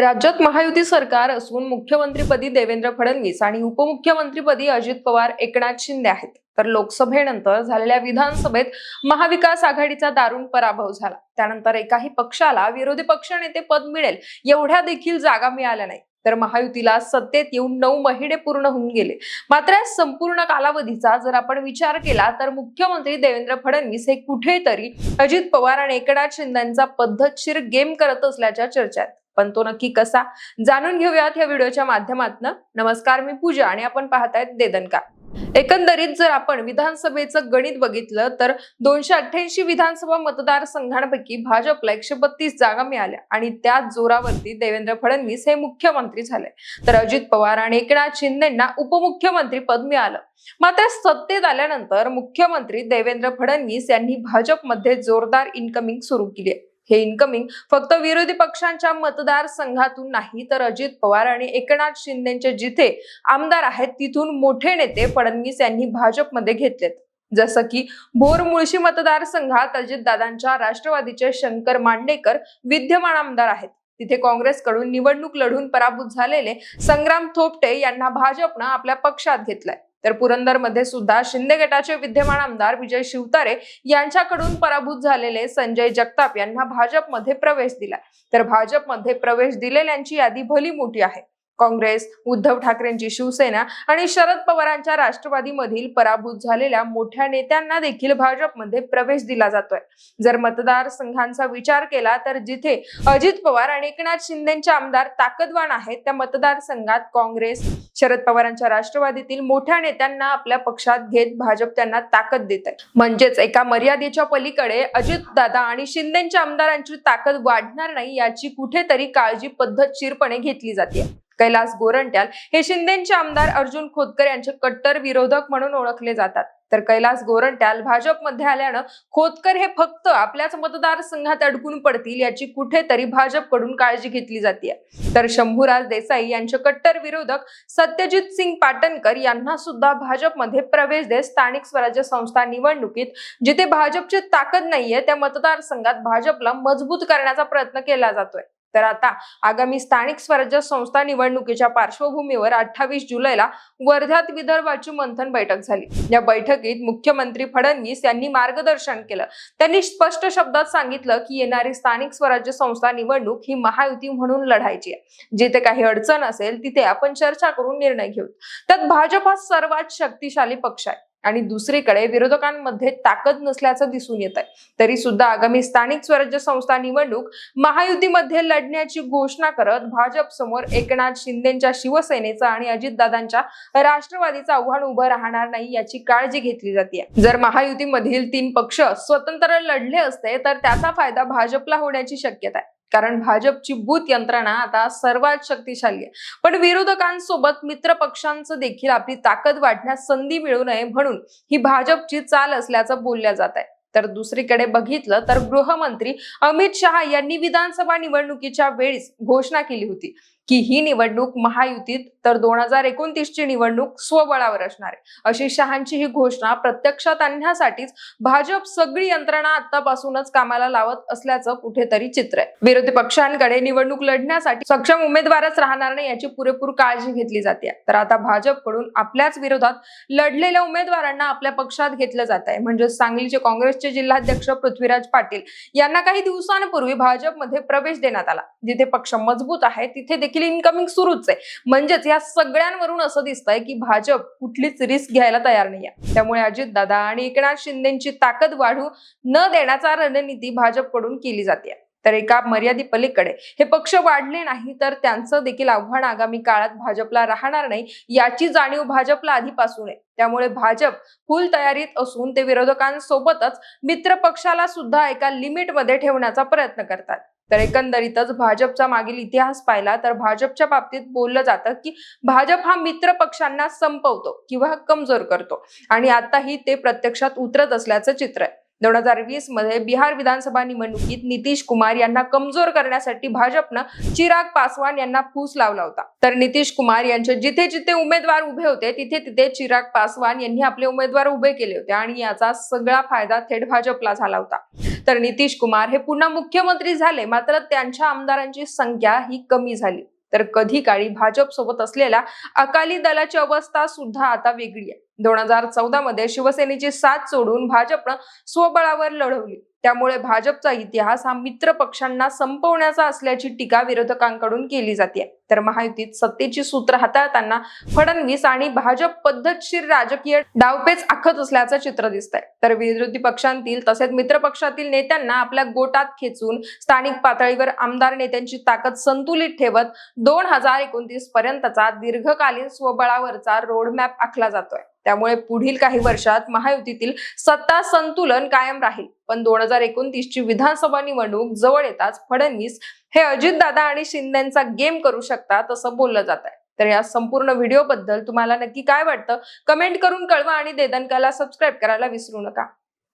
राज्यात महायुती सरकार असून मुख्यमंत्रीपदी देवेंद्र फडणवीस आणि उपमुख्यमंत्रीपदी अजित पवार एकनाथ शिंदे आहेत. तर लोकसभेनंतर झालेल्या विधानसभेत महाविकास आघाडीचा दारुण पराभव झाला. त्यानंतर एकाही पक्षाला विरोधी पक्षनेते पद मिळेल एवढ्या देखील जागा मिळाल्या नाही. तर महायुतीला सत्तेत येऊन नऊ महिने पूर्ण होऊन गेले. मात्र या संपूर्ण कालावधीचा जर आपण विचार केला तर मुख्यमंत्री देवेंद्र फडणवीस हे कुठेतरी अजित पवार आणि एकनाथ शिंदेचा पद्धतशीर गेम करत असल्याच्या चर्चा आहेत पण तो नक्की कसा? जाणून घेऊयात या व्हिडिओच्या माध्यमातून. नमस्कार मी पूजा आणि आपण पाहतायत देदनका एकंदरीत जर आपण विधानसभेचं गणित बघितलं तर दोनशे अठ्ठ्याऐंशी विधानसभा मतदारसंघांपैकी भाजपला एकशे बत्तीस जागा मिळाल्या आणि त्या जोरावरती देवेंद्र फडणवीस हे मुख्यमंत्री झाले. तर अजित पवार आणि एकनाथ शिंदेना उपमुख्यमंत्री पद मिळालं. मात्र सत्तेत आल्यानंतर मुख्यमंत्री देवेंद्र फडणवीस यांनी भाजपमध्ये जोरदार इन्कमिंग सुरू केली आहे. हे इन्कमिंग फक्त विरोधी पक्षांच्या मतदारसंघातून नाही तर अजित पवार आणि एकनाथ शिंदेचे जिथे आमदार आहेत तिथून मोठे नेते फडणवीस यांनी भाजपमध्ये घेतलेत. जसं की भोर मुळशी मतदारसंघात अजितदादांच्या राष्ट्रवादीचे शंकर मांडेकर विद्यमान आमदार आहेत. तिथे काँग्रेसकडून निवडणूक लढून पराभूत झालेले संग्राम थोपटे यांना भाजपनं आपल्या पक्षात घेतलंय. तर पुरंदरमध्ये सुद्धा शिंदे गटाचे विद्यमान आमदार विजय शिवतारे यांच्याकडून पराभूत झालेले संजय जगताप यांना भाजपमध्ये प्रवेश दिला. तर भाजपमध्ये प्रवेश दिलेल्यांची यादी भली मोठी आहे. काँग्रेस उद्धव ठाकरेंची शिवसेना आणि शरद पवारांच्या राष्ट्रवादीमधील पराभूत झालेल्या मोठ्या नेत्यांना देखील भाजपमध्ये प्रवेश दिला जातोय. जर मतदारसंघांचा विचार केला तर जिथे अजित पवार आणि एकनाथ शिंदेचे आमदार ताकदवान आहेत त्या मतदारसंघात काँग्रेस शरद पवारांच्या राष्ट्रवादीतील मोठ्या नेत्यांना आपल्या पक्षात घेत भाजप त्यांना ताकद देत आहे म्हणजेच एका मर्यादेच्या पलीकडे अजित दादा आणि शिंदेच्या आमदारांची ताकद वाढणार नाही याची कुठेतरी काळजी पद्धतशीरपणे घेतली जाते कैलास गोरंट्याल हे शिंदेचे आमदार अर्जुन खोतकर यांचे कट्टर विरोधक म्हणून ओळखले जातात. तर कैलास गोरंट्याल भाजपमध्ये आल्यानं खोतकर हे फक्त आपल्याच मतदारसंघात अडकून पडतील याची कुठेतरी भाजपकडून काळजी घेतली जाते तर शंभूराज देसाई यांचे कट्टर विरोधक सत्यजित सिंग पाटणकर यांना सुद्धा भाजपमध्ये प्रवेश देत स्थानिक स्वराज्य संस्था निवडणुकीत जिथे भाजपची ताकद नाहीये त्या मतदारसंघात भाजपला मजबूत करण्याचा प्रयत्न केला जातोय. तर आता आगामी स्थानिक स्वराज्य संस्था निवडणुकीच्या पार्श्वभूमीवर अठ्ठावीस जुलैला वर्ध्यात विदर्भाची मंथन बैठक झाली. या बैठकीत मुख्यमंत्री फडणवीस यांनी मार्गदर्शन केलं. त्यांनी स्पष्ट शब्दात सांगितलं की येणारी स्थानिक स्वराज्य संस्था निवडणूक ही महायुती म्हणून लढायची आहे. जिथे काही अडचण असेल तिथे आपण चर्चा करून निर्णय घेऊ. त्यात भाजप हा सर्वात शक्तिशाली पक्ष आहे. आणि दुसरीकडे विरोधकांमध्ये ताकद नसल्याचं दिसून येत आहे तरी सुद्धा आगामी स्थानिक स्वराज्य संस्था निवडणूक महायुतीमध्ये लढण्याची घोषणा करत भाजप समोर एकनाथ शिंदेच्या शिवसेनेचा आणि अजितदादांच्या राष्ट्रवादीचं आव्हान उभं राहणार नाही याची काळजी घेतली जाते जर महायुतीमधील तीन पक्ष स्वतंत्र लढले असते तर त्याचा फायदा भाजपला होण्याची शक्यता आहे. कारण भाजपची भूत यंत्रणा आता सर्वात शक्तिशाली आहे. पण विरोधकांसोबत मित्र पक्षांचं देखील आपली ताकद वाढण्यास संधी मिळू नये म्हणून ही भाजपची चाल असल्याचं बोलल्या जात आहे. तर दुसरीकडे बघितलं तर गृहमंत्री अमित शहा यांनी विधानसभा निवडणुकीच्या वेळीच घोषणा केली होती. की ही निवडणूक महायुतीत तर दोन हजार एकोणतीस ची निवडणूक स्वबळावर असणार आहे. अशी शहांची ही घोषणा प्रत्यक्षात आणण्यासाठीच भाजप सगळी यंत्रणा आतापासूनच कामाला लावत असल्याचं कुठेतरी चित्र आहे. विरोधी पक्षांकडे निवडणूक लढण्यासाठी सक्षम उमेदवारच राहणार नाही याची पुरेपूर काळजी घेतली जाते. तर आता भाजपकडून आपल्याच विरोधात लढलेल्या उमेदवारांना आपल्या पक्षात घेतलं जात आहे. म्हणजे सांगलीचे काँग्रेसचे जिल्हाध्यक्ष पृथ्वीराज पाटील यांना काही दिवसांपूर्वी भाजपमध्ये प्रवेश देण्यात आला. जिथे पक्ष मजबूत आहे तिथे देखील इन्कमिंग सुरूच आहे. म्हणजेच या सगळ्यांवरून असं दिसतंय की भाजप कुठलीच रिस्क घ्यायला तयार नाहीये. त्यामुळे अजितदादा आणि एकनाथ शिंदेची ताकद वाढू न देण्याचा रणनीती भाजपकडून केली जाते. तर एका मर्यादेपलीकडे हे पक्ष वाढले नाही तर त्यांचं देखील आव्हान आगामी काळात भाजपला राहणार नाही याची जाणीव भाजपला आधीपासून आहे. त्यामुळे भाजप फुल तयारीत असून ते विरोधकांसोबतच मित्र पक्षाला सुद्धा एका लिमिटमध्ये ठेवण्याचा प्रयत्न करतात. तर एकंदरीतच भाजपचा मागील इतिहास पाहिला तर भाजपच्या बाबतीत बोललं जातं की भाजप हा मित्र पक्षांना संपवतो किंवा कमजोर करतो. आणि आताही ते प्रत्यक्षात उतरत असल्याचं चित्र आहे. दोन हजार वीसमध्ये बिहार विधानसभा निवडणुकीत नितीश कुमार यांना कमजोर करण्यासाठी भाजपनं चिराग पासवान यांना फूस लावला होता. तर नितीश कुमार यांचे जिथे जिथे उमेदवार उभे होते तिथे तिथे चिराग पासवान यांनी आपले उमेदवार उभे केले होते आणि याचा सगळा फायदा थेट भाजपला झाला होता. तर नितीश कुमार हे पुन्हा मुख्यमंत्री झाले मात्र त्यांच्या आमदारांची संख्या ही कमी झाली. तर कधी काळी भाजप सोबत असलेल्या अकाली दलाची अवस्था सुद्धा आता वेगळी आहे. दोन हजार चौदा मध्ये शिवसेनेची साथ सोडून भाजपनं स्वबळावर लढवली. त्यामुळे भाजपचा इतिहास हा मित्र पक्षांना संपवण्याचा असल्याची टीका विरोधकांकडून केली जाते. तर महायुतीत सत्तेची सूत्र हाताळताना फडणवीस आणि भाजप पद्धतशीर राजकीय डावपेच आखत असल्याचं चित्र दिसतंय. तर विरोधी पक्षांतील तसेच मित्र पक्षातील नेत्यांना आपल्या गोटात खेचून स्थानिक पातळीवर आमदार नेत्यांची ताकद संतुलित ठेवत दोन हजार एकोणतीस पर्यंतचा दीर्घकालीन स्वबळावरचा रोडमॅप आखला जातोय. त्यामुळे पुढील काही वर्षात महायुतीतील सत्ता संतुलन कायम राहील. पण दोन हजार एकोणतीस ची विधानसभा निवडणूक जवळ येताच फडणवीस हे अजितदादा आणि शिंदेचा गेम करू शकतात असं बोललं जात आहे तर या संपूर्ण व्हिडिओ बद्दल तुम्हाला नक्की काय वाटतं? कमेंट करून कळवा आणि देदनकाला सबस्क्राईब करायला विसरू नका.